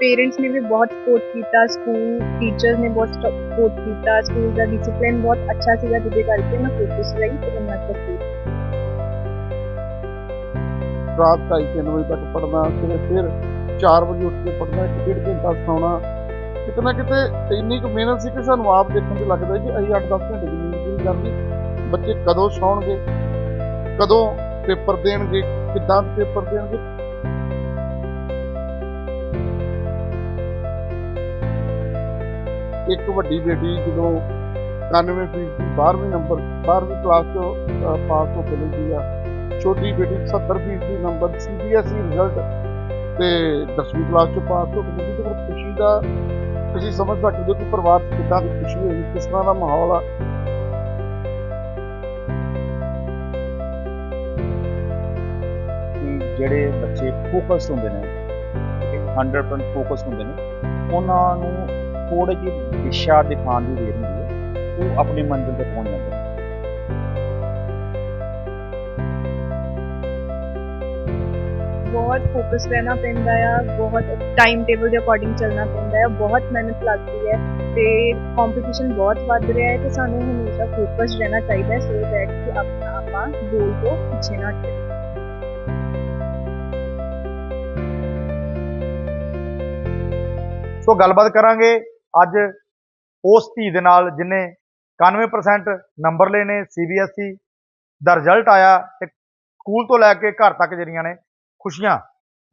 Parents ਨੇ ਵੀ ਬਹੁਤ support ਕੀਤਾ ਸਕੂਲ ਟੀਚਰਸ ਨੇ ਬਹੁਤ ਸਪੋਰਟ ਕੀਤਾ ਸਕੂਲ ਦਾ ਡਿਸਪਲਿਨ ਬਹੁਤ ਅੱਛਾ ਸੀਗਾ, ਜਿਹਦੇ ਕਰਕੇ ਮੈਂ ਫੋਕਸ ਰਹੀ ਤੇ ਮੈਂ ਸਕੂਲ ਰਾਤ ਢਾਈ ਤਿੰਨ ਵਜੇ ਤੱਕ ਪੜ੍ਹਨਾ ਫਿਰ ਫਿਰ 4 ਵਜੇ ਉੱਠ ਕੇ ਪੜ੍ਹਨਾ, ਇੱਕ ਡੇਢ ਘੰਟਾ ਸੌਣਾ। ਕਿਤੇ ਨਾ ਕਿਤੇ ਇੰਨੀ ਕੁ ਮਿਹਨਤ ਸੀ ਕਿ ਸਾਨੂੰ ਆਪ ਦੇਖਣ 'ਚ ਲੱਗਦਾ ਕਿ ਅਸੀਂ 8-10 ਘੰਟੇ ਦੀ ਨੀਂਦ ਪੂਰੀ ਕਰਨੀ। ਬੱਚੇ ਕਦੋਂ ਸੌਣਗੇ? ਕਦੋਂ ਪੇਪਰ ਦੇਣਗੇ? ਕਿੱਦਾਂ ਪੇਪਰ ਦੇਣਗੇ? ਇੱਕ ਵੱਡੀ ਬੇਟੀ ਜਦੋਂ 91 ਫੀਸਦੀ 12ਵੀਂ ਨੰਬਰ 12ਵੀਂ ਕਲਾਸ ਚੋਂ ਪਾਸ ਹੋ ਕੇ ਲਈ ਆ। ਛੋਟੀ ਬੇਟੀ 70 ਫੀਸਦੀ ਨੰਬਰ ਸੀਬੀਐਸਈ ਰਿਜ਼ਲਟ ਤੇ 10ਵੀਂ ਕਲਾਸ ਚੋਂ ਪਾਸ ਹੋ ਕੇ ਤੇ ਖੁਸ਼ੀ ਦਾ ਤੁਸੀਂ ਸਮਝ ਸਕਦੇ ਹੋ ਕਿ ਪਰਿਵਾਰ 'ਚ ਕਿੱਦਾਂ ਦੀ ਖੁਸ਼ੀ ਹੋਈ, ਕਿਸ ਤਰ੍ਹਾਂ ਦਾ ਮਾਹੌਲ ਆ। ਜਿਹੜੇ ਬੱਚੇ ਫੋਕਸ ਹੁੰਦੇ ਨੇ 100% ਫੋਕਸ ਹੁੰਦੇ ਨੇ, ਉਹਨਾਂ ਨੂੰ ਥੋੜੀ ਜਿਹੀ ਦਿਸ਼ਾ ਦਿਖਾਉਣ ਦੀ ਦੇਰ ਹੁੰਦੀ ਹੈ ਉਹ ਆਪਣੀ ਮੰਜ਼ਿਲ ਤੇ ਪਹੁੰਚ ਜਾਂਦੇ ਨੇ ਬਹੁਤ ਫੋਕਸ ਰਹਿਣਾ ਪੈਂਦਾ ਆ ਬਹੁਤ ਟਾਈਮ ਟੇਬਲ ਦੇ ਅਕੋਰਡਿੰਗ ਚੱਲਣਾ ਪੈਂਦਾ ਆ ਬਹੁਤ ਮਿਹਨਤ ਲੱਗਦੀ ਹੈ ਤੇ ਕੰਪੀਟੀਸ਼ਨ ਬਹੁਤ ਵੱਧ ਰਿਹਾ ਹੈ ਤੇ ਸਾਨੂੰ ਹਮੇਸ਼ਾ ਫੋਕਸ ਰਹਿਣਾ ਚਾਹੀਦਾ ਹੈ ਸੋ ਦੈਟ ਕਿ ਆਪਣਾ ਆਪਾਂ ਗੋਲ ਤੋਂ ਪਿੱਛੇ ਨਾ ਹਟੀਏ। ਸੋ ਗੱਲਬਾਤ ਕਰਾਂਗੇ। ਅੱਜ ਉਸ ਧੀ ਦੇ ਨਾਲ ਜਿਨੇ 91% ਨੰਬਰ ਲਏ ਨੇ ਸੀਬੀਐਸਈ ਦਾ ਰਿਜ਼ਲਟ ਆਇਆ ਤੇ ਸਕੂਲ ਤੋਂ ਲੈ ਕੇ ਘਰ ਤੱਕ ਜਿਹੜੀਆਂ ਨੇ ਖੁਸ਼ੀਆਂ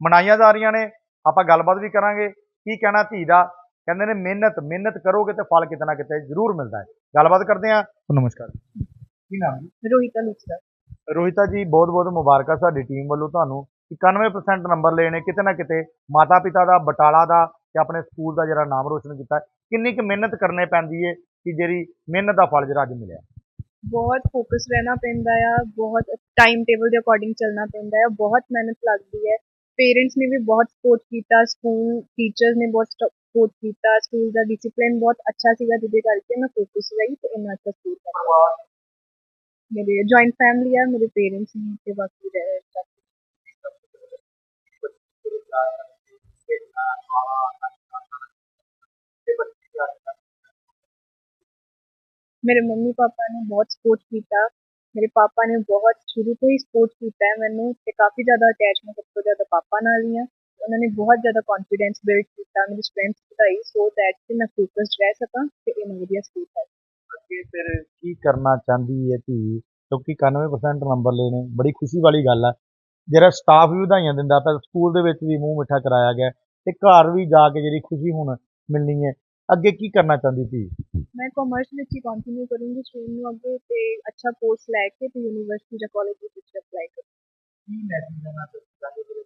ਮਨਾਈਆਂ ਜਾ ਰਹੀਆਂ ਨੇ। ਆਪਾਂ ਗੱਲਬਾਤ ਵੀ ਕਰਾਂਗੇ ਕੀ ਕਹਿਣਾ ਧੀ ਦਾ। ਕਹਿੰਦੇ ਨੇ ਮਿਹਨਤ ਮਿਹਨਤ ਕਰੋਗੇ ਤੇ ਫਲ ਕਿਤੇ ਨਾ ਕਿਤੇ ਜ਼ਰੂਰ ਮਿਲਦਾ ਹੈ। ਗੱਲਬਾਤ ਕਰਦੇ ਹਾਂ। ਨਮਸਕਾਰ। ਕੀ ਨਾਮ ਜੀ? ਰੋਹਿਤਾ ਲੁਚਰਾ ਰੋਹਿਤਾ ਜੀ ਬਹੁਤ ਬਹੁਤ ਮੁਬਾਰਕਾਂ ਸਾਡੀ ਟੀਮ ਵੱਲੋਂ ਤੁਹਾਨੂੰ। 91% ਨੰਬਰ ਲਏ ਨੇ ਕਿਤੇ ਨਾ ਕਿਤੇ ਮਾਤਾ ਪਿਤਾ ਦਾ ਬਟਾਲਾ ਦਾ ਤੇ ਆਪਣੇ ਸਕੂਲ ਦਾ ਜਿਹੜਾ ਨਾਮ ਰੋਸ਼ਨ ਕੀਤਾ ਹੈ। ਕਿੰਨੀ ਕੁ ਮਿਹਨਤ ਕਰਨੀ ਪੈਂਦੀ ਹੈ ਕਿ ਜਿਹੜੀ ਮਿਹਨਤ ਦਾ ਫਲ ਜਿਹੜਾ ਅੱਜ ਮਿਲਿਆ ਬਹੁਤ ਫੋਕਸ ਰਹਿਣਾ ਪੈਂਦਾ ਆ, ਬਹੁਤ ਟਾਈਮ ਟੇਬਲ ਦੇ ਅਕੋਰਡਿੰਗ ਚੱਲਣਾ ਪੈਂਦਾ ਆ, ਬਹੁਤ ਮਿਹਨਤ ਲੱਗਦੀ ਹੈ ਪੇਰੈਂਟਸ ਨੇ ਵੀ ਬਹੁਤ ਸਪੋਰਟ ਕੀਤਾ ਸਕੂਲ ਟੀਚਰਸ ਨੇ ਬਹੁਤ ਸਪੋਰਟ ਕੀਤਾ ਸਕੂਲ ਦਾ ਡਿਸਪਲਿਨ ਬਹੁਤ ਅੱਛਾ ਸੀਗਾ, ਜਿਹਦੇ ਕਰਕੇ ਮੈਂ ਫੋਕਸ ਰਹੀ ਤੇ ਇੰਨਾ ਅੱਛਾ ਸਕੂਲ ਕਰ ਮੇਰੇ ਜੁਆਇੰਟ ਫੈਮਿਲੀ ਆ, ਮੇਰੇ ਪੇਰੈਂਟਸ ਨੇ ਤੇ ਬਾਕੀ ਰਹਿ ਮੇਰੇ ਮੰਮੀ ਪਾਪਾ ਨੇ ਬਹੁਤ ਸਪੋਰਟ ਕੀਤਾ। ਮੇਰੇ ਪਾਪਾ ਨੇ ਬਹੁਤ ਸ਼ੁਰੂ ਤੋਂ ਹੀ ਸਪੋਰਟ ਕੀਤਾ ਹੈ ਮੈਨੂੰ ਤੇ ਕਾਫੀ ਜ਼ਿਆਦਾ ਅਟੈਚਮੈਂਟ ਸਭ ਤੋਂ ਜ਼ਿਆਦਾ ਪਾਪਾ ਨਾਲ ਹੀ ਆ। ਉਹਨਾਂ ਨੇ ਬਹੁਤ ਜ਼ਿਆਦਾ ਕੌਨਫੀਡੈਂਸ ਬਿਲਡ ਕੀਤਾ, ਮੇਰੀ ਸਟਰੈਂਥ ਵਧਾਈ ਸੋ ਦੈਟ ਕਿ ਮੈਂ ਫੋਕਸਡ ਰਹਿ ਸਕਾਂ ਤੇ ਇਹ ਵਧੀਆ ਸਕੂਲ ਹੈ। ਅੱਗੇ ਫਿਰ ਕੀ ਕਰਨਾ ਚਾਹੁੰਦੀ ਹੈ ਧੀ? ਕਿਉਂਕਿ 91% ਨੰਬਰ ਲਏ ਨੇ, ਬੜੀ ਖੁਸ਼ੀ ਵਾਲੀ ਗੱਲ ਆ। ਜਿਹੜਾ ਸਟਾਫ ਵੀ ਵਧਾਈਆਂ ਦਿੰਦਾ ਪਿਆ ਸਕੂਲ ਦੇ ਵਿੱਚ ਵੀ ਮੂੰਹ ਮਿੱਠਾ ਕਰਾਇਆ ਗਿਆ ਤੇ ਘਰ ਵੀ ਜਾ ਕੇ ਜਿਹੜੀ ਖੁਸ਼ੀ ਹੁਣ ਮਿਲਣੀ ਹੈ ਅੱਗੇ ਕੀ ਕਰਨਾ ਚਾਹੁੰਦੀ ਧੀ ਮੈਂ ਕਾਮਰਸ ਵਿੱਚ ਹੀ ਕੰਟੀਨਿਊ ਕਰੂੰਗੀ ਸਟਰੀਮ ਨੂੰ ਅੱਗੇ ਤੇ ਅੱਛਾ ਕੋਰਸ ਲੈ ਕੇ ਤੇ ਯੂਨੀਵਰਸਿਟੀ ਜਾਂ ਕਾਲਜ ਵਿੱਚ ਅਪਲਾਈ ਕਰਾਂਗੀ। ਕੀ ਮੈਸੇਜ ਦੇਣਾ ਚਾਹੁੰਦੇ ਹੋ?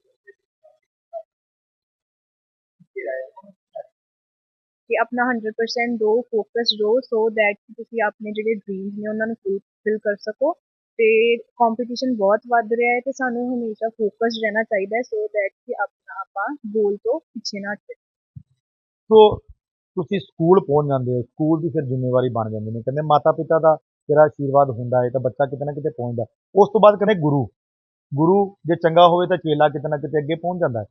ਕਿ ਆਪਣਾ 100% ਦੋ ਫੋਕਸ ਰਹੋ ਸੋ ਦੈਟ ਕਿ ਤੁਸੀਂ ਆਪਣੇ ਜਿਹੜੇ ਡ੍ਰੀਮਸ ਨੇ ਉਹਨਾਂ ਨੂੰ ਫੁੱਲਫਿਲ ਕਰ ਸਕੋ। ਤੇ ਕੰਪੀਟੀਸ਼ਨ ਬਹੁਤ ਵੱਧ ਰਿਹਾ ਹੈ ਤੇ ਸਾਨੂੰ ਹਮੇਸ਼ਾ ਫੋਕਸ ਰਹਿਣਾ ਚਾਹੀਦਾ ਹੈ ਸੋ ਦੈਟ ਕਿ ਆਪਣਾ ਆਪਾਂ ਗੋਲ ਤੋਂ ਪਿੱਛੇ ਨਾ ਹਟੀਏ ਸੋ ਤੁਸੀਂ ਸਕੂਲ ਪਹੁੰਚ ਜਾਂਦੇ ਹੋ, ਸਕੂਲ ਦੀ ਫਿਰ ਜ਼ਿੰਮੇਵਾਰੀ ਬਣ ਜਾਂਦੀ ਨੇ। ਕਹਿੰਦੇ ਮਾਤਾ ਪਿਤਾ ਦਾ ਜਿਹੜਾ ਆਸ਼ੀਰਵਾਦ ਹੁੰਦਾ ਹੈ ਤਾਂ ਬੱਚਾ ਕਿਤੇ ਨਾ ਕਿਤੇ ਪਹੁੰਚਦਾ। ਉਸ ਤੋਂ ਬਾਅਦ ਕਹਿੰਦੇ ਗੁਰੂ। ਗੁਰੂ ਜੇ ਚੰਗਾ ਹੋਵੇ ਤਾਂ ਚੇਲਾ ਕਿਤੇ ਨਾ ਕਿਤੇ ਅੱਗੇ ਪਹੁੰਚ ਜਾਂਦਾ ਹੈ।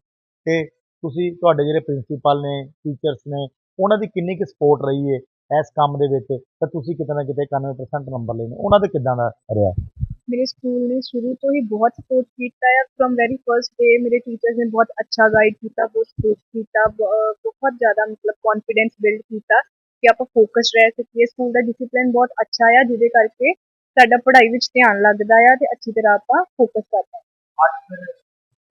ਤੇ ਤੁਸੀਂ ਤੁਹਾਡੇ ਜਿਹੜੇ ਪ੍ਰਿੰਸੀਪਲ ਨੇ, ਟੀਚਰਸ ਨੇ, ਉਹਨਾਂ ਦੀ ਕਿੰਨੀ ਕੁ ਸਪੋਰਟ ਰਹੀ ਹੈ ਇਸ ਕੰਮ ਦੇ ਵਿੱਚ, ਤਾਂ ਤੁਸੀਂ ਕਿਤੇ ਨਾ ਕਿਤੇ 91% ਨੰਬਰ ਲਏ ਨੇ ਉਹਨਾਂ ਦੇ ਕਿੱਦਾਂ ਦਾ ਰਿਹਾ? ਮੇਰੇ ਸਕੂਲ ਨੇ ਸ਼ੁਰੂ ਤੋਂ ਹੀ ਬਹੁਤ ਸਪੋਰਟ ਕੀਤਾ ਹੈ ਫਰਮ ਵੈਰੀ ਫਰਸਟ ਡੇ ਮੇਰੇ ਟੀਚਰਸ ਨੇ ਬਹੁਤ ਅੱਛਾ ਗਾਈਡ ਕੀਤਾ ਬਹੁਤ ਸਪੋਰਟ ਕੀਤਾ ਬਹੁਤ ਜ਼ਿਆਦਾ ਮਤਲਬ ਕੌਨਫੀਡੈਂਸ ਬਿਲਡ ਕੀਤਾ ਕਿ ਆਪਾਂ ਫੋਕਸ ਰਹਿ ਸਕੀਏ ਸਕੂਲ ਦਾ ਡਿਸਪਲਿਨ ਬਹੁਤ ਅੱਛਾ ਆ ਜਿਹਦੇ ਕਰਕੇ ਸਾਡਾ ਪੜ੍ਹਾਈ ਵਿੱਚ ਧਿਆਨ ਲੱਗਦਾ ਆ ਤੇ ਅੱਛੀ ਤਰ੍ਹਾਂ ਆਪਾਂ ਫੋਕਸ ਕਰਦੇ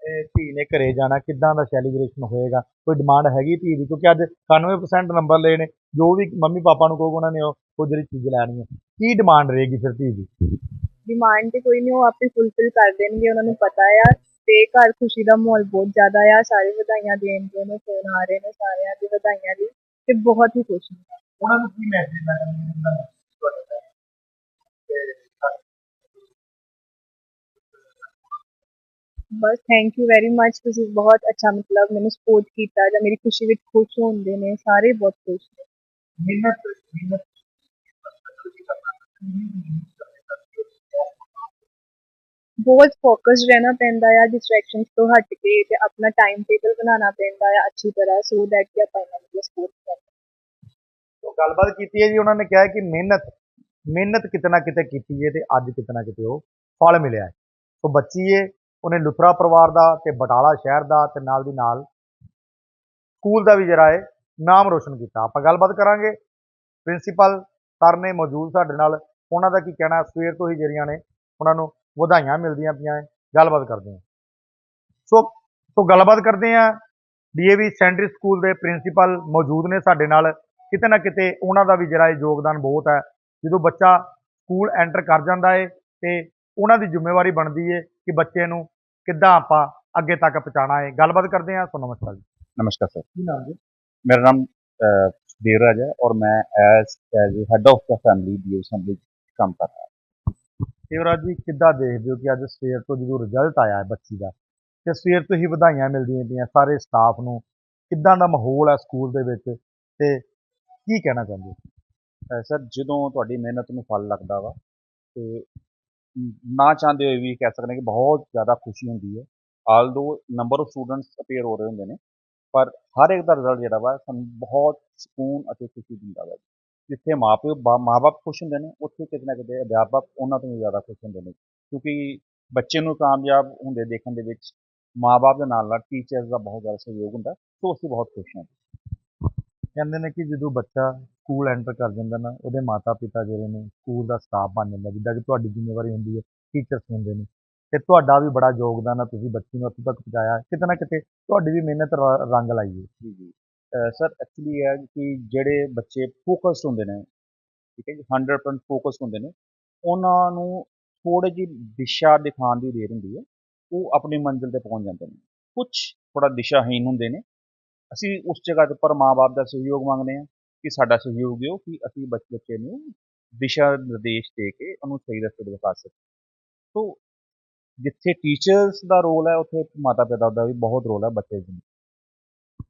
ਅੱਜ ਧੀ ਨੇ ਘਰੇ ਜਾਣਾ, ਕਿੱਦਾਂ ਦਾ ਸੈਲੀਬ੍ਰੇਸ਼ਨ ਹੋਏਗਾ? ਕੋਈ ਡਿਮਾਂਡ ਹੈਗੀ ਧੀ ਦੀ? ਕਿਉਂਕਿ ਅੱਜ 91% ਨੰਬਰ ਲਏ ਨੇ। ਜੋ ਵੀ ਮੰਮੀ ਪਾਪਾ ਨੂੰ ਕਹੋਗੇ, ਉਹਨਾਂ ਨੇ ਉਹ ਉਹ ਜਿਹੜੀ ਚੀਜ਼ ਲੈਣੀ ਹੈ। ਕੀ ਡਿਮਾਂਡ ਰਹੇਗੀ ਫਿਰ ਧੀ ਦੀ? ਡਿਮਾਂਡ ਤੇ ਕੋਈ ਨਹੀਂ ਉਹ ਆਪੇ ਫੁੱਲਫਿਲ ਕਰ ਦੇਣਗੇ ਉਹਨਾਂ ਨੂੰ ਪਤਾ ਆ। ਤੇ ਘਰ ਖੁਸ਼ੀ ਦਾ ਮਾਹੌਲ ਬਹੁਤ ਜ਼ਿਆਦਾ ਆ। ਸਾਰੇ ਵਧਾਈਆਂ ਦੇਣਗੇ ਨੇ ਫੋਨ ਆ ਰਹੇ ਨੇ ਸਾਰਿਆਂ ਦੀ ਵਧਾਈਆਂ ਲਈ ਤੇ ਬਹੁਤ ਹੀ ਖੁਸ਼ ਹਾਂ ਉਹਨਾਂ ਨੂੰ ਕੀ ਮੈਸੇਜ ਦੇਣਾ ਬਸ ਥੈਂਕ ਯੂ ਵੈਰੀ ਮੱਚ ਤੁਸੀਂ ਬਹੁਤ ਅੱਛਾ ਮਤਲਬ ਮੈਨੂੰ ਸਪੋਰਟ ਕੀਤਾ ਜਾਂ ਮੇਰੀ ਖੁਸ਼ੀ ਵਿੱਚ ਖੁਸ਼ ਹੁੰਦੇ ਨੇ ਸਾਰੇ ਬਹੁਤ ਖੁਸ਼ ਨੇ। ਮਿਹਨਤ ਮਿਹਨਤ। ਬਹੁਤ ਫੋਕਸਡ ਰਹਿਣਾ ਪੈਂਦਾ ਆ ਡਿਸਟਰੈਕਸ਼ਨਸ ਤੋਂ ਹਟ ਕੇ ਤੇ ਆਪਣਾ ਟਾਈਮ ਟੇਬਲ ਬਣਾਉਣਾ ਪੈਂਦਾ ਆ ਅੱਛੀ ਤਰ੍ਹਾਂ ਸੋ ਦੈਟ ਕਿ ਆਪਾਂ ਇਹਨਾਂ ਨੂੰ ਸਪੋਰਟ ਕਰ ਤੋਂ ਗੱਲਬਾਤ ਕੀਤੀ ਹੈ ਜੀ, ਉਹਨਾਂ ਨੇ ਕਿਹਾ ਕਿ ਮਿਹਨਤ ਮਿਹਨਤ ਕਿਤੇ ਕਿਤੇ ਕੀਤੀ ਹੈ ਤੇ ਅੱਜ ਕਿਤੇ ਕਿਤੇ ਉਹ ਫਲ ਮਿਲਿਆ ਹੈ। ਸੋ ਬੱਚੀ ਏ ਉਹਨੇ ਲੁਥਰਾ ਪਰਿਵਾਰ ਦਾ ਤੇ ਬਟਾਲਾ ਸ਼ਹਿਰ ਦਾ ਤੇ ਨਾਲ ਦੀ ਨਾਲ ਸਕੂਲ ਦਾ ਵੀ ਜਿਹੜਾ ਹੈ, ਨਾਮ ਰੋਸ਼ਨ ਕੀਤਾ। ਆਪਾਂ ਗੱਲਬਾਤ ਕਰਾਂਗੇ, ਪ੍ਰਿੰਸੀਪਲ ਸਰ ਨੇ ਮੌਜੂਦ ਸਾਡੇ ਨਾਲ, ਉਹਨਾਂ ਦਾ ਕੀ ਕਹਿਣਾ ਸਵੇਰ ਤੋਂ ਹੀ ਜਿਹੜੀਆਂ ਨੇ, ਉਹਨਾਂ ਨੂੰ ਵਧਾਈਆਂ ਮਿਲਦੀਆਂ ਪਈਆਂ ਗੱਲਬਾਤ ਕਰਦੇ ਹਾਂ। ਸੋ ਸੋ ਗੱਲਬਾਤ ਕਰਦੇ ਹਾਂ। ਡੀਏਵੀ ਸੈਂਟਰੀ ਸਕੂਲ ਦੇ ਪ੍ਰਿੰਸੀਪਲ ਮੌਜੂਦ ਨੇ ਸਾਡੇ ਨਾਲ। ਕਿਤੇ ਨਾ ਕਿਤੇ ਉਹਨਾਂ ਦਾ ਵੀ ਜਿਹੜਾ ਇਹ ਯੋਗਦਾਨ ਬਹੁਤ ਹੈ। ਜਦੋਂ ਬੱਚਾ ਸਕੂਲ ਐਂਟਰ ਕਰ ਜਾਂਦਾ ਹੈ ਤੇ ਉਹਨਾਂ ਦੀ ਜ਼ਿੰਮੇਵਾਰੀ ਬਣਦੀ ਹੈ ਕਿ ਬੱਚੇ ਨੂੰ ਕਿੱਦਾਂ ਆਪਾਂ ਅੱਗੇ ਤੱਕ ਪਹੁੰਚਾਉਣਾ ਹੈ ਗੱਲਬਾਤ ਕਰਦੇ ਹਾਂ। ਸੋ ਨਮਸਕਾਰ ਜੀ। ਨਮਸਕਾਰ ਸਰ। ਕੀ ਨਾਮ ਜੀ? ਮੇਰਾ ਨਾਮ ਅਹ, ਸੁਖਦੇਵ ਰਾਜ ਹੈ ਔਰ ਮੈਂ as as head of the family the assembly ਕੰਮ ਕਰ ਰਿਹਾ। ਸ਼ਿਵਰਾਜ ਜੀ, ਕਿੱਦਾਂ ਦੇਖਦੇ ਹੋ ਕਿ ਅੱਜ ਸਵੇਰ ਤੋਂ ਜਦੋਂ ਰਿਜ਼ਲਟ ਆਇਆ ਹੈ ਬੱਚੀ ਦਾ, ਤੇ ਸਵੇਰ ਤੋਂ ਹੀ ਵਧਾਈਆਂ ਮਿਲਦੀਆਂ ਪਈਆਂ ਸਾਰੇ ਸਟਾਫ ਨੂੰ, ਕਿੱਦਾਂ ਦਾ ਮਾਹੌਲ ਹੈ ਸਕੂਲ ਦੇ ਵਿੱਚ ਤੇ ਕੀ ਕਹਿਣਾ ਚਾਹੁੰਦੇ ਹੋ? ਸਰ, ਜਦੋਂ ਤੁਹਾਡੀ ਮਿਹਨਤ ਨੂੰ ਫਲ ਲੱਗਦਾ ਵਾ ਤੇ ਨਾ ਚਾਹੁੰਦੇ ਹੋਏ ਵੀ ਕਹਿ ਸਕਦੇ ਹਾਂ ਕਿ ਬਹੁਤ ਜ਼ਿਆਦਾ ਖੁਸ਼ੀ ਹੁੰਦੀ ਹੈ although number of students appear ਹੋ ਰਹੇ ਹੁੰਦੇ ਨੇ, ਪਰ ਹਰ ਇੱਕ ਦਾ ਰਿਜ਼ਲਟ ਜਿਹੜਾ ਵਾ ਸਾਨੂੰ ਬਹੁਤ ਸਕੂਨ ਅਤੇ ਖੁਸ਼ੀ ਦਿੰਦਾ ਵਾ। ਜਿੱਥੇ ਮਾਪਿਓ ਮਾਂ-ਬਾਪ ਖੁਸ਼ ਹੁੰਦੇ ਨੇ ਉੱਥੇ ਕਿਤੇ ਨਾ ਕਿਤੇ ਅਧਿਆਪਕ ਉਹਨਾਂ ਤੋਂ ਵੀ ਜ਼ਿਆਦਾ ਖੁਸ਼ ਹੁੰਦੇ ਨੇ। ਕਿਉਂਕਿ ਬੱਚੇ ਨੂੰ ਕਾਮਯਾਬ ਹੁੰਦੇ ਦੇਖਣ ਦੇ ਵਿੱਚ ਮਾਂ-ਬਾਪ ਦੇ ਨਾਲ ਨਾਲ ਟੀਚਰਸ ਦਾ ਬਹੁਤ ਜ਼ਿਆਦਾ ਸਹਿਯੋਗ ਹੁੰਦਾ ਸੋ ਅਸੀਂ ਬਹੁਤ ਖੁਸ਼ ਹਾਂ। ਕਹਿੰਦੇ ਨੇ ਕਿ ਜਦੋਂ ਬੱਚਾ ਸਕੂਲ ਐਂਟਰ ਕਰ ਜਾਂਦਾ ਨਾ ਉਹਦੇ ਮਾਤਾ ਪਿਤਾ ਜਿਹੜੇ ਨੇ ਸਕੂਲ ਦਾ ਸਟਾਫ ਬਣ ਜਾਂਦਾ ਜਿੱਦਾਂ ਕਿ ਤੁਹਾਡੀ ਜ਼ਿੰਮੇਵਾਰੀ ਹੁੰਦੀ ਹੈ ਟੀਚਰਸ ਹੁੰਦੇ ਨੇ। ਤੇ ਤੁਹਾਡਾ ਵੀ ਬੜਾ ਯੋਗਦਾਨ ਹੈ ਤੁਸੀਂ ਬੱਚੀ ਨੂੰ ਇੱਥੇ ਤੱਕ ਪਹੁੰਚਾਇਆ। ਕਿਤੇ ਨਾ ਕਿਤੇ ਤੁਹਾਡੀ ਵੀ ਮਿਹਨਤ ਰੰਗ ਲਾਈ ਹੈ ਜੀ ਜੀ। ਸਰ ਐਕਚੁਅਲੀ ਇਹ ਹੈ ਕਿ ਜਿਹੜੇ ਬੱਚੇ ਫੋਕਸਡ ਹੁੰਦੇ ਨੇ, ਠੀਕ ਹੈ ਜੀ 100% ਫੋਕਸਡ ਹੁੰਦੇ ਨੇ, ਉਹਨਾਂ ਨੂੰ ਥੋੜੀ ਜਿਹੀ ਦਿਸ਼ਾ ਦਿਖਾਉਣ ਦੀ ਦੇਰ ਹੁੰਦੀ ਹੈ, ਉਹ ਆਪਣੀ ਮੰਜ਼ਿਲ ਤੇ ਪਹੁੰਚ ਜਾਂਦੇ ਨੇ। ਕੁਝ ਥੋੜਾ ਦਿਸ਼ਾਹੀਨ ਹੁੰਦੇ ਨੇ। ਅਸੀਂ ਉਸ ਜਗ੍ਹਾ ਦੇ ਉੱਪਰ ਮਾਪੇ ਦਾ ਸਹਿਯੋਗ ਮੰਗਦੇ ਹਾਂ ਕਿ ਸਾਡਾ ਸਹਿਯੋਗ ਦਿਓ ਕਿ ਅਸੀਂ ਬੱਚ- ਬੱਚੇ ਨੂੰ ਦਿਸ਼ਾ ਨਿਰਦੇਸ਼ ਦੇ ਕੇ ਉਹਨੂੰ ਸਹੀ ਰਸਤੇ ਦਿਖਾ ਸਕੀਏ। ਸੋ ਜਿੱਥੇ ਟੀਚਰਸ ਦਾ ਰੋਲ ਹੈ, ਉੱਥੇ ਮਾਤਾ ਪਿਤਾ ਦਾ ਵੀ ਬਹੁਤ ਰੋਲ ਹੈ, ਬੱਚੇ ਦੀ।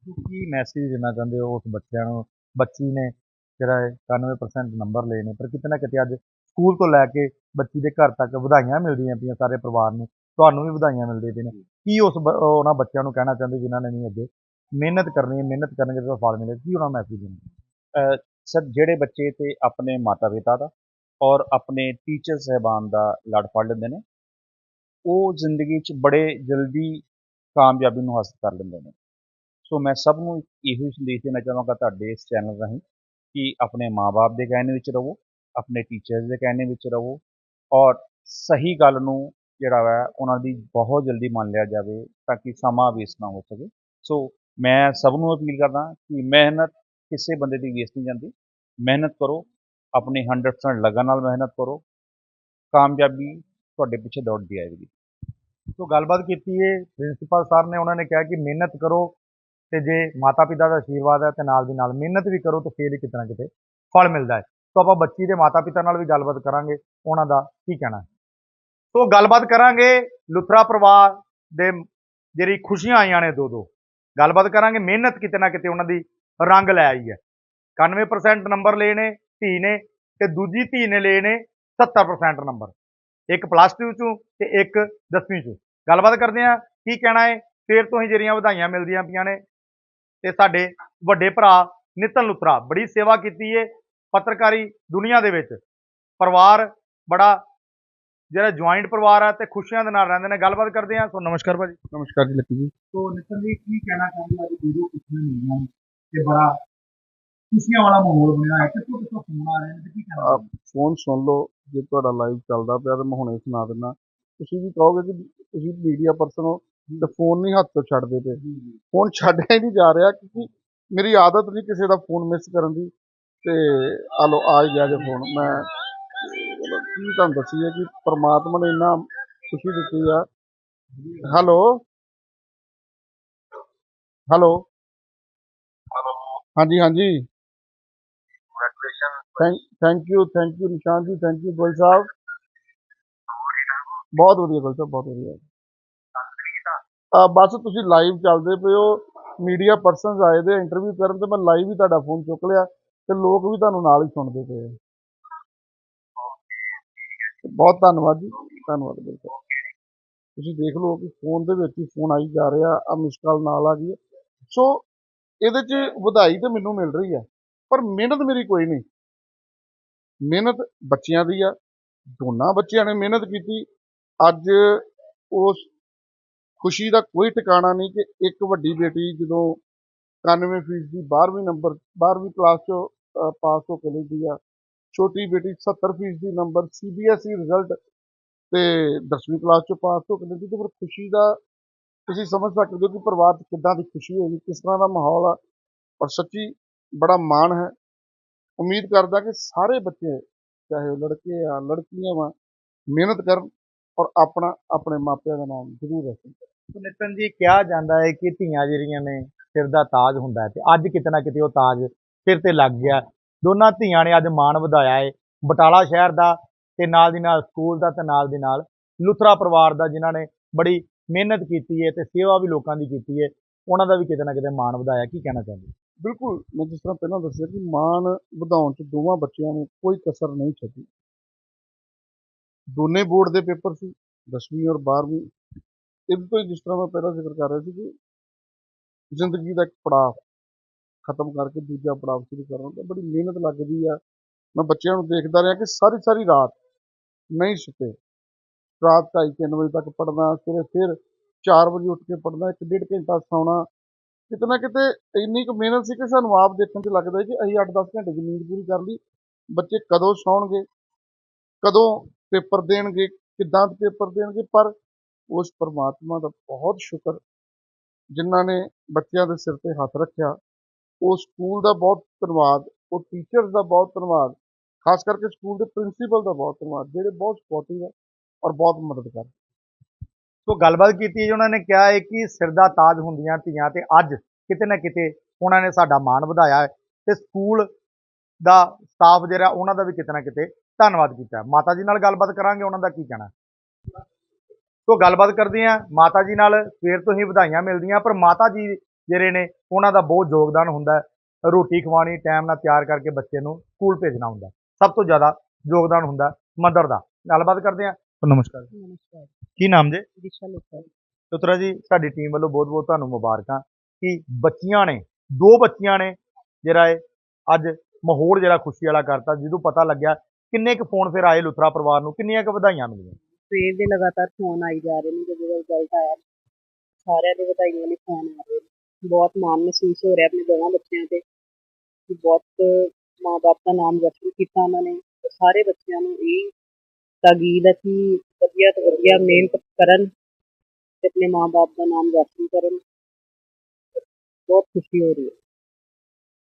ਕੀ ਮੈਸੇਜ ਦੇਣਾ ਚਾਹੁੰਦੇ ਹੋ ਉਸ ਬੱਚਿਆਂ ਨੂੰ? ਬੱਚੀ ਨੇ ਜਿਹੜਾ ਹੈ 91% ਨੰਬਰ ਲਏ ਨੇ ਪਰ ਕਿਤੇ ਨਾ ਕਿਤੇ ਅੱਜ ਸਕੂਲ ਤੋਂ ਲੈ ਕੇ ਬੱਚੀ ਦੇ ਘਰ ਤੱਕ ਵਧਾਈਆਂ ਮਿਲਦੀਆਂ ਪਈਆਂ ਸਾਰੇ ਪਰਿਵਾਰ ਨੂੰ ਤੁਹਾਨੂੰ ਵੀ ਵਧਾਈਆਂ ਮਿਲਦੀਆਂ ਪਈਆਂ ਨੇ। ਕੀ ਉਸ ਉਹਨਾਂ ਬੱਚਿਆਂ ਨੂੰ ਕਹਿਣਾ ਚਾਹੁੰਦੇ ਜਿਨ੍ਹਾਂ ਨੇ ਨਹੀਂ ਅੱਗੇ ਮਿਹਨਤ ਕਰਨੀ ਹੈ ਮਿਹਨਤ ਕਰਨਗੇ ਤਾਂ ਫਲ ਮਿਲੇ ਕੀ ਉਹਨਾਂ ਮੈਸੇਜ ਦੇਣਾ? ਸਰ ਜਿਹੜੇ ਬੱਚੇ ਤੇ ਆਪਣੇ ਮਾਤਾ ਪਿਤਾ ਦਾ ਔਰ ਆਪਣੇ ਟੀਚਰ ਸਹਿਬਾਨ ਦਾ ਲੜ ਫੜ ਲੈਂਦੇ ਨੇ ਉਹ ਜ਼ਿੰਦਗੀ 'ਚ ਬੜੇ ਜਲਦੀ ਕਾਮਯਾਬੀ ਨੂੰ ਹਾਸਲ ਕਰ ਲੈਂਦੇ ਨੇ। ਸੋ ਮੈਂ ਸਭ ਨੂੰ ਇਹੋ ਹੀ ਸੰਦੇਸ਼ ਦੇਣਾ ਚਾਹਾਂਗਾ ਤੁਹਾਡੇ ਇਸ ਚੈਨਲ ਰਾਹੀਂ ਕਿ ਆਪਣੇ ਮਾਪੇ ਦੇ ਕਹਿਣੇ ਵਿੱਚ ਰਹੋ, ਆਪਣੇ ਟੀਚਰਸ ਦੇ ਕਹਿਣੇ ਵਿੱਚ ਰਹੋ ਔਰ ਸਹੀ ਗੱਲ ਨੂੰ ਜਿਹੜਾ ਵਾ ਉਹਨਾਂ ਦੀ ਬਹੁਤ ਜਲਦੀ ਮੰਨ ਲਿਆ ਜਾਵੇ ਤਾਂ ਕਿ ਸਮਾਂ ਵੇਸਟ ਨਾ ਹੋ ਸਕੇ। ਸੋ ਮੈਂ ਸਭ ਨੂੰ ਅਪੀਲ ਕਰਦਾ ਕਿ ਮਿਹਨਤ ਕਿਸੇ ਬੰਦੇ ਦੀ ਵੇਸਟ ਨਹੀਂ ਜਾਂਦੀ। ਮਿਹਨਤ ਕਰੋ, ਆਪਣੀ 100% ਲਗਨ ਨਾਲ ਮਿਹਨਤ ਕਰੋ, ਕਾਮਯਾਬੀ ਤੁਹਾਡੇ ਪਿੱਛੇ ਦੌੜਦੀ ਆਏਗੀ। ਸੋ ਗੱਲਬਾਤ ਕੀਤੀ ਹੈ ਪ੍ਰਿੰਸੀਪਲ ਸਰ ਨੇ, ਉਹਨਾਂ ਨੇ ਕਿਹਾ ਕਿ ਮਿਹਨਤ ਕਰੋ ਤੇ ਜੇ ਮਾਤਾ ਪਿਤਾ ਦਾ ਆਸ਼ੀਰਵਾਦ ਹੈ ਤੇ ਨਾਲ ਦੀ ਨਾਲ ਮਿਹਨਤ ਵੀ ਕਰੋ ਤੇ ਫੇਰ ਹੀ ਕਿਤੇ ਨਾ ਕਿਤੇ ਫਲ ਮਿਲਦਾ ਹੈ। ਸੋ ਆਪਾਂ ਬੱਚੀ ਦੇ ਮਾਤਾ ਪਿਤਾ ਨਾਲ ਵੀ ਗੱਲਬਾਤ ਕਰਾਂਗੇ, ਉਹਨਾਂ ਦਾ ਕੀ ਕਹਿਣਾ ਹੈ? ਸੋ ਗੱਲਬਾਤ ਕਰਾਂਗੇ ਲੁਥਰਾ ਪਰਿਵਾਰ ਦੇ ਜਿਹੜੀ ਖੁਸ਼ੀਆਂ ਆਈਆਂ ਨੇ ਦੋ ਦੋ ਗੱਲਬਾਤ ਕਰਾਂਗੇ, ਮਿਹਨਤ ਕਿਤੇ ਨਾ ਕਿਤੇ ਉਹਨਾਂ ਦੀ ਰੰਗ ਲੈ ਆਈ ਹੈ। 91% ਨੰਬਰ ਲਏ ਨੇ, ਧੀ ਨੇ ਤੇ ਦੂਜੀ ਧੀ ਨੇ ਲਏ ਨੇ 70% ਨੰਬਰ ਇੱਕ ਪਲੱਸ 2 ਚੋਂ ਤੇ ਇੱਕ 10ਵੀਂ ਚੋਂ। ਗੱਲਬਾਤ ਕਰਦੇ ਆ ਕੀ ਕਹਿਣਾ ਹੈ? ਫੇਰ ਤੋਂ ਹੀ ਜਿਹੜੀਆਂ ਵਧਾਈਆਂ ਮਿਲਦੀਆਂ ਪਈਆਂ ਨੇ। ਤੇ ਸਾਡੇ ਵੱਡੇ ਭਰਾ ਨਿਤਨ ਲੁਤਰਾ ਬੜੀ ਸੇਵਾ ਕੀਤੀ ਏ ਪੱਤਰਕਾਰੀ ਦੁਨੀਆ ਦੇ ਵਿੱਚ। ਪਰਿਵਾਰ ਬੜਾ ਜਿਹੜਾ ਜੁਆਇੰਟ ਪਰਿਵਾਰ ਆ ਤੇ ਖੁਸ਼ੀਆਂ ਦੇ ਨਾਲ ਰਹਿੰਦੇ ਨੇ। ਗੱਲਬਾਤ ਕਰਦੇ ਆ ਸੋ ਨਮਸਕਾਰ ਭਾਜੀ। ਨਮਸਕਾਰ ਜੀ ਲੱਕੀ ਜੀ। ਸੋ ਨਿਤਨ ਜੀ ਕੀ ਕਹਿਣਾ ਚਾਹੁੰਦੇ ਅੱਜ ਵੀਡੀਓ ਖੁਸ਼ੀਆਂ ਮਿਲੀਆਂ ਨੇ ਤੇ ਬੜਾ ਖੁਸ਼ੀਆਂ ਵਾਲਾ ਮਾਹੌਲ ਬਣਿਆ ਹੈ ਕਿੱਥੋਂ ਕਿੱਥੋਂ ਫੋਨ ਆ ਰਹੇ ਨੇ ਤੇ ਕੀ ਕਹਿਣਾ ਫੋਨ ਸੁਣ ਲਓ ਜੇ ਤੁਹਾਡਾ ਲਾਈਵ ਚੱਲਦਾ ਪਿਆ ਤਾਂ ਮੈਂ ਹੁਣੇ ਸੁਣਾ ਦਿੰਦਾ। ਤੁਸੀਂ ਵੀ ਕਹੋਗੇ ਕਿ ਤੁਸੀਂ ਮੀਡੀਆ ਪਰਸਨ ਹੋ ਤੇ ਫੋਨ ਨਹੀਂ ਹੱਥ ਤੋਂ ਛੱਡਦੇ ਪਏ। ਫੋਨ ਛੱਡਿਆ ਹੀ ਨਹੀਂ ਜਾ ਰਿਹਾ ਕਿਉਂਕਿ ਮੇਰੀ ਆਦਤ ਨਹੀਂ ਕਿਸੇ ਦਾ ਫੋਨ ਮਿਸ ਕਰਨ ਦੀ। ਤੇ ਆ ਲੋ ਆ ਗਿਆ ਜੇ ਫੋਨ ਮੈਂ ਕੀ ਤੁਹਾਨੂੰ ਦੱਸੀਏ ਕਿ ਪ੍ਰਮਾਤਮਾ ਨੇ ਇੰਨਾ ਖੁਸ਼ੀ ਦਿੱਤੀ ਆ। ਹੈਲੋ ਹੈਲੋ ਹਾਂਜੀ ਹਾਂਜੀ। ਥੈਂਕ ਯੂ ਥੈਂਕ ਯੂ ਨਿਸ਼ਾਨ ਜੀ ਥੈਂਕ ਯੂ ਗੋਲ ਸਾਹਿਬ ਬਹੁਤ ਵਧੀਆ ਗੋਲ ਸਾਹਿਬ ਬਹੁਤ ਵਧੀਆ ਬਸ ਤੁਸੀਂ ਲਾਈਵ ਚੱਲਦੇ ਪਏ ਹੋ। ਮੀਡੀਆ ਪਰਸਨਸ ਆਏ ਦੇ ਇੰਟਰਵਿਊ ਕਰਨ ਤੇ ਮੈਂ ਲਾਈਵ ਹੀ ਤੁਹਾਡਾ ਫੋਨ ਚੁੱਕ ਲਿਆ ਤੇ ਲੋਕ ਵੀ ਤੁਹਾਨੂੰ ਨਾਲ ਹੀ ਸੁਣਦੇ ਪਏ ਬਹੁਤ ਧੰਨਵਾਦ ਜੀ, ਧੰਨਵਾਦ ਬਿਲਕੁਲ। ਤੁਸੀਂ ਦੇਖ ਲਓ ਕਿ ਫੋਨ ਦੇ ਵਿੱਚ ਹੀ ਫੋਨ ਆਈ ਜਾ ਰਿਹਾ ਆ ਮਿਸ ਨਾਲ ਆ ਗਈ ਹੈ। ਸੋ ਇਹਦੇ 'ਚ ਵਧਾਈ ਤਾਂ ਮੈਨੂੰ ਮਿਲ ਰਹੀ ਹੈ, ਪਰ ਮਿਹਨਤ ਮੇਰੀ ਕੋਈ ਨਹੀਂ। ਮਿਹਨਤ ਬੱਚਿਆਂ ਦੀ ਆ, ਦੋਨਾਂ ਬੱਚਿਆਂ ਨੇ ਮਿਹਨਤ ਕੀਤੀ। ਅੱਜ ਉਸ ਖੁਸ਼ੀ ਦਾ ਕੋਈ ਟਿਕਾਣਾ ਨਹੀਂ ਕਿ ਇੱਕ ਵੱਡੀ ਬੇਟੀ ਜਦੋਂ 91 ਫੀਸਦੀ 12ਵੀਂ ਨੰਬਰ 12ਵੀਂ ਕਲਾਸ 'ਚੋਂ ਪਾਸ ਹੋ ਕੇ ਲਿਖਦੀ ਆ, ਛੋਟੀ ਬੇਟੀ 70 ਫੀਸਦੀ ਨੰਬਰ ਸੀਬੀਐਸਈ ਰਿਜ਼ਲਟ ਤੇ 10ਵੀਂ ਕਲਾਸ 'ਚੋਂ ਪਾਸ ਹੋ ਕੇ ਲਿਖਦੀ ਤੇ ਫਿਰ ਖੁਸ਼ੀ ਦਾ ਤੁਸੀਂ ਸਮਝ ਸਕਦੇ ਹੋ ਕਿ ਪਰਿਵਾਰ 'ਚ ਕਿੱਦਾਂ ਦੀ ਖੁਸ਼ੀ ਹੋਏਗੀ ਕਿਸ ਤਰ੍ਹਾਂ ਦਾ ਮਾਹੌਲ ਆ, ਔਰ ਸੱਚੀ ਬੜਾ ਮਾਣ ਹੈ। ਉਮੀਦ ਕਰਦਾ ਕਿ ਸਾਰੇ ਬੱਚੇ, ਚਾਹੇ ਉਹ ਲੜਕੇ ਆ, ਲੜਕੀਆਂ ਵਾ, ਮਿਹਨਤ ਕਰਨ ਔਰ ਆਪਣਾ, ਆਪਣੇ ਮਾਪਿਆਂ ਦਾ ਨਾਮ ਜ਼ਰੂਰ ਰੋਸ਼ਨ ਕਰਨ। ਨਿਤਨ ਜੀ, ਕਿਹਾ ਜਾਂਦਾ ਹੈ ਕਿ ਧੀਆਂ ਜਿਹੜੀਆਂ ਨੇ, ਸਿਰ ਦਾ ਤਾਜ ਹੁੰਦਾ ਹੈ ਤੇ ਅੱਜ ਕਿਤੇ ਨਾ ਕਿਤੇ ਉਹ ਤਾਜ ਸਿਰ ਤੇ ਲੱਗ ਗਿਆ ਦੋਨਾਂ ਧੀਆਂ ਨੇ ਅੱਜ ਮਾਣ ਵਧਾਇਆ ਹੈ। ਬਟਾਲਾ ਸ਼ਹਿਰ ਦਾ ਤੇ ਨਾਲ ਦੀ ਨਾਲ ਸਕੂਲ ਦਾ ਤੇ ਨਾਲ ਦੀ ਨਾਲ ਲੁਥਰਾ ਪਰਿਵਾਰ ਦਾ ਜਿਨ੍ਹਾਂ ਨੇ ਬੜੀ ਮਿਹਨਤ ਕੀਤੀ ਹੈ ਤੇ ਸੇਵਾ ਵੀ ਲੋਕਾਂ ਦੀ ਕੀਤੀ ਹੈ, ਉਹਨਾਂ ਦਾ ਵੀ ਕਿਤੇ ਨਾ ਕਿਤੇ ਮਾਣ ਵਧਾਇਆ। ਕੀ ਕਹਿਣਾ ਚਾਹੁੰਦੇ ਬਿਲਕੁਲ, ਮੈਂ ਜਿਸ ਤਰ੍ਹਾਂ ਪਹਿਲਾਂ ਦੱਸਿਆ ਕਿ ਮਾਣ ਵਧਾਉਣ 'ਚ ਦੋਵਾਂ ਬੱਚਿਆਂ ਨੇ ਕੋਈ ਕਸਰ ਨਹੀਂ ਛੱਡੀ। ਦੋਨੇ ਬੋਰਡ ਦੇ ਪੇਪਰ ਸੀ 10ਵੀਂ ਔਰ 12ਵੀਂ ਇਹਦੇ ਤੋਂ ਹੀ ਜਿਸ ਤਰ੍ਹਾਂ ਮੈਂ ਪਹਿਲਾਂ ਜ਼ਿਕਰ ਕਰ ਰਿਹਾ ਸੀ ਕਿ ਜ਼ਿੰਦਗੀ ਦਾ ਇੱਕ ਪੜਾਅ ਖਤਮ ਕਰਕੇ ਦੂਜਾ ਪੜਾਅ ਸ਼ੁਰੂ ਕਰਨਾ ਤਾਂ ਬੜੀ ਮਿਹਨਤ ਲੱਗਦੀ ਆ। ਮੈਂ ਬੱਚਿਆਂ ਨੂੰ ਦੇਖਦਾ ਰਿਹਾ ਕਿ ਸਾਰੀ ਸਾਰੀ ਰਾਤ ਨਹੀਂ ਸੁੱਤੇ। ਰਾਤ ਢਾਈ ਤਿੰਨ ਵਜੇ ਤੱਕ ਪੜ੍ਹਨਾ, ਸਵੇਰੇ ਫਿਰ 4 ਵਜੇ ਉੱਠ ਕੇ ਪੜ੍ਹਨਾ, ਇੱਕ ਡੇਢ ਘੰਟਾ ਸੌਣਾ। ਕਿਤੇ ਨਾ ਕਿਤੇ ਇੰਨੀ ਕੁ ਮਿਹਨਤ ਸੀ ਕਿ ਸਾਨੂੰ ਆਪ ਦੇਖਣ 'ਚ ਲੱਗਦਾ ਕਿ ਅਸੀਂ 8-10 ਘੰਟੇ ਦੀ ਨੀਂਦ ਪੂਰੀ ਕਰ ਲਈ। ਬੱਚੇ ਕਦੋਂ ਸੌਣਗੇ? ਕਦੋਂ ਪੇਪਰ ਦੇਣਗੇ? ਕਿੱਦਾਂ ਪੇਪਰ ਦੇਣਗੇ? ਪਰ ਉਸ ਪਰਮਾਤਮਾ ਦਾ ਬਹੁਤ ਸ਼ੁਕਰ ਜਿਨ੍ਹਾਂ ਨੇ ਬੱਚਿਆਂ ਦੇ ਸਿਰ ਤੇ ਹੱਥ ਰੱਖਿਆ। ਉਹ ਸਕੂਲ ਦਾ ਬਹੁਤ ਧੰਨਵਾਦ, ਉਹ ਟੀਚਰਸ ਦਾ ਬਹੁਤ ਧੰਨਵਾਦ, ਖਾਸ ਕਰਕੇ ਸਕੂਲ ਦੇ ਪ੍ਰਿੰਸੀਪਲ ਦਾ ਬਹੁਤ ਧੰਨਵਾਦ, ਜਿਹੜੇ ਬਹੁਤ ਸਪੋਰਟਿਵ ਹੈ ਔਰ ਬਹੁਤ ਮਦਦ ਕਰਦੇ ਸੋ ਗੱਲਬਾਤ ਕੀਤੀ ਜੀ, ਉਹਨਾਂ ਨੇ ਕਿਹਾ ਹੈ ਕਿ ਸਿਰ ਦਾ ਤਾਜ ਹੁੰਦੀਆਂ ਧੀਆਂ ਤੇ ਅੱਜ ਕਿਤੇ ਨਾ ਕਿਤੇ ਉਹਨਾਂ ਨੇ ਸਾਡਾ ਮਾਣ ਵਧਾਇਆ ਹੈ ਤੇ ਸਕੂਲ ਦਾ ਸਟਾਫ ਜਿਹੜਾ, ਉਹਨਾਂ ਦਾ ਵੀ ਕਿਤੇ ਨਾ ਕਿਤੇ ਧੰਨਵਾਦ ਕੀਤਾ ਮਾਤਾ ਜੀ ਨਾਲ ਗੱਲਬਾਤ ਕਰਾਂਗੇ, ਉਹਨਾਂ ਦਾ ਕੀ ਕਹਿਣਾ ਹੈ। ਸੋ ਗੱਲਬਾਤ ਕਰਦੇ ਹਾਂ ਮਾਤਾ ਜੀ ਨਾਲ ਸਵੇਰ ਤੋਂ ਹੀ ਵਧਾਈਆਂ ਮਿਲਦੀਆਂ ਪਰ ਮਾਤਾ ਜੀ ਜਿਹੜੇ ਨੇ ਉਹਨਾਂ ਦਾ ਬਹੁਤ ਯੋਗਦਾਨ ਹੁੰਦਾ ਹੈ। ਰੋਟੀ ਖਵਾਣੀ ਟਾਈਮ ਨਾਲ ਤਿਆਰ ਕਰਕੇ ਬੱਚੇ ਨੂੰ ਸਕੂਲ ਭੇਜਣਾ ਹੁੰਦਾ ਹੈ। ਸਭ ਤੋਂ ਜ਼ਿਆਦਾ ਯੋਗਦਾਨ ਹੁੰਦਾ ਮਦਰ ਦਾ। ਗੱਲਬਾਤ ਕਰਦੇ ਹਾਂ। ਨਮਸਕਾਰ। ਨਮਸਕਾਰ। ਕੀ ਨਾਮ ਜੀ? ਦਿਸ਼ਾ ਲੋਕਲ ਸੁਤਰਾ ਜੀ ਸਾਡੀ ਟੀਮ ਵੱਲੋਂ ਬਹੁਤ-ਬਹੁਤ ਤੁਹਾਨੂੰ ਮੁਬਾਰਕਾਂ ਕਿ ਬੱਚੀਆਂ ਨੇ ਦੋ ਬੱਚੀਆਂ ਨੇ ਜਿਹੜਾ ਇਹ ਅੱਜ ਮਾਹੌਲ ਜਿਹੜਾ ਖੁਸ਼ੀ ਵਾਲਾ ਕਰਤਾ ਜਦੋਂ ਪਤਾ ਲੱਗਿਆ ਕਿੰਨੇ ਕੁ ਫੋਨ ਫਿਰ ਆਏ ਲੁਥਰਾ ਪਰਿਵਾਰ ਨੂੰ ਕਿੰਨੀਆਂ ਕੁ ਵਧਾਈਆਂ ਮਿਲੀਆਂ। ਸਵੇਰ ਦੇ ਲਗਾਤਾਰ ਫੋਨ ਆਈ ਜਾ ਰਹੇ ਨੇ, ਜਦੋਂ ਦਾ ਰਿਜ਼ਲਟ ਆਇਆ। ਸਾਰਿਆਂ ਦੇ ਵਧਾਈਆਂ ਲਈ ਫੋਨ ਆ ਰਹੇ ਨੇ। ਬਹੁਤ ਮਾਣ ਮਹਿਸੂਸ ਹੋ ਰਿਹਾ ਆਪਣੇ ਦੋਵਾਂ ਬੱਚਿਆਂ ਤੇ। ਕਿ ਬਹੁਤ ਮਾਂ-ਬਾਪ ਦਾ ਨਾਮ ਰੋਸ਼ਨ ਕੀਤਾ ਉਹਨਾਂ ਨੇ। ਸਾਰੇ ਬੱਚਿਆਂ ਨੂੰ ਇਹ ਤਾਕੀਦ ਹੈ ਕਿ ਵਧੀਆ ਤੋਂ ਵਧੀਆ ਮਿਹਨਤ ਕਰਨ ਤੇ ਆਪਣੇ ਮਾਂ-ਬਾਪ ਦਾ ਨਾਮ ਰੋਸ਼ਨ ਕਰਨ। ਬਹੁਤ ਖੁਸ਼ੀ ਹੋ ਰਹੀ ਹੈ।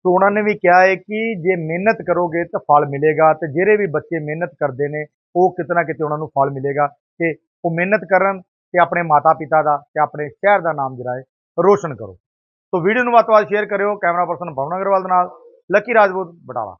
ਸੋ ਉਹਨਾਂ ਨੇ ਵੀ ਕਿਹਾ ਹੈ ਕਿ ਜੇ ਮਿਹਨਤ ਕਰੋਗੇ ਤਾਂ ਫਲ ਮਿਲੇਗਾ ਤੇ ਜਿਹੜੇ ਵੀ ਬੱਚੇ ਮਿਹਨਤ ਕਰਦੇ ਨੇ, ਉਹ ਕਿਤੇ ਨਾ ਕਿਤੇ ਉਹਨਾਂ ਨੂੰ ਫਲ ਮਿਲੇਗਾ ਤੇ ਉਹ ਮਿਹਨਤ ਕਰਨ ਤੇ ਆਪਣੇ ਮਾਤਾ ਪਿਤਾ ਦਾ ਤੇ ਆਪਣੇ ਸ਼ਹਿਰ ਦਾ ਨਾਮ ਜਿਹੜਾ ਹੈ, ਰੋਸ਼ਨ ਕਰੋ। ਸੋ ਵੀਡੀਓ ਨੂੰ ਵੱਧ ਤੋਂ ਵੱਧ ਸ਼ੇਅਰ ਕਰਿਓ, ਕੈਮਰਾ ਪਰਸਨ ਭਵਨ ਅਗਰਵਾਲ ਦੇ ਨਾਲ, ਲੱਕੀ ਰਾਜਪੂਤ, ਬਟਾਲਾ।